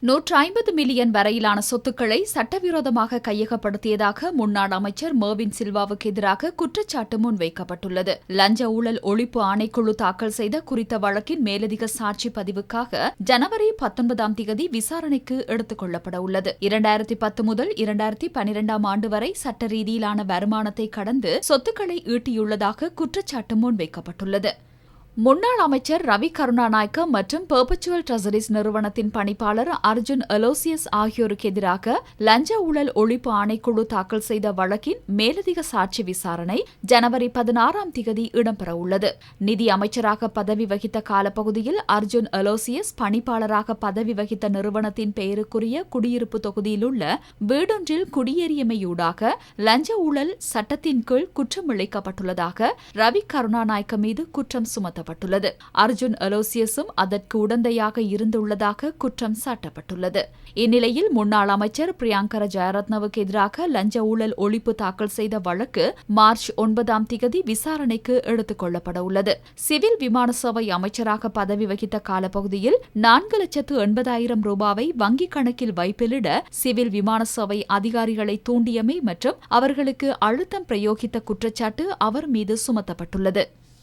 நூற்று ஐம்பது மில்லியன் வரையிலான சொத்துக்களை சட்டவிரோதமாக கையகப்படுத்தியதாக முன்னாள் அமைச்சர் மர்வின் சில்வாவுக்கு எதிராக குற்றச்சாட்டு முன்வைக்கப்பட்டுள்ளது. லஞ்ச ஊழல் ஒழிப்பு ஆணைக்குழு தாக்கல் செய்த குறித்த வழக்கின் மேலதிக சாட்சி பதிவுக்காக ஜனவரி பத்தொன்பதாம் தேதி விசாரணைக்கு எடுத்துக் கொள்ளப்பட உள்ளது இரண்டாயிரத்தி பத்து முதல் இரண்டாயிரத்தி பனிரெண்டாம் ஆண்டு வரை சட்ட ரீதியிலான வருமானத்தை கடந்து சொத்துக்களை ஈட்டியுள்ளதாக குற்றச்சாட்டு முன்வைக்கப்பட்டுள்ளது. முன்னாள் அமைச்சர் ரவி கருணாநாயக்க மற்றும் பெர்பச்சுவல் ட்ரெசரிஸ் நிறுவனத்தின் பணிப்பாளர் அர்ஜுன் அலோசியஸ் ஆகியோருக்கு எதிராக லஞ்ச ஊழல் ஒழிப்பு ஆணைக்குழு தாக்கல் செய்த வழக்கின் மேலதிக சாட்சி விசாரணை ஜனவரி பதினாறாம் திகதி இடம்பெறவுள்ளது நிதி அமைச்சராக பதவி வகித்த காலப்பகுதியில் அர்ஜுன் அலோசியஸ் பணிப்பாளராக பதவி வகித்த நிறுவனத்தின் பெயருக்குரிய குடியிருப்பு தொகுதியில் உள்ள வீடொன்றில் குடியேறியமையூடாக லஞ்ச ஊழல் சட்டத்தின் கீழ் குற்றம் இழைக்கப்பட்டுள்ளதாக ரவி கருணாநாயக்க மீது குற்றம் சுமத்தப்பட்டது சாட்டப்பட்டுள்ளது அர்ஜுன் அலோசியஸும் அதற்கு உடந்தையாக இருந்துள்ளதாக குற்றம் சாட்டப்பட்டுள்ளது. இந்நிலையில் முன்னாள் அமைச்சர் பிரியங்கர ஜெயரத்னவுக்கு எதிராக லஞ்ச ஊழல் ஒழிப்பு தாக்கல் செய்த வழக்கு மார்ச் ஒன்பதாம் திகதி விசாரணைக்கு எடுத்துக் கொள்ளப்பட உள்ளது. சிவில் விமான சேவை அமைச்சராக பதவி வகித்த காலப்பகுதியில் நான்கு லட்சத்து எண்பதாயிரம் ரூபாவை வங்கிக் கணக்கில் வைப்பிலிட சிவில் விமான சேவை அதிகாரிகளை தூண்டியமை மற்றும் அவர்களுக்கு அழுத்தம் பிரயோகித்த குற்றச்சாட்டு அவர் மீது சுமத்தப்பட்டுள்ளது.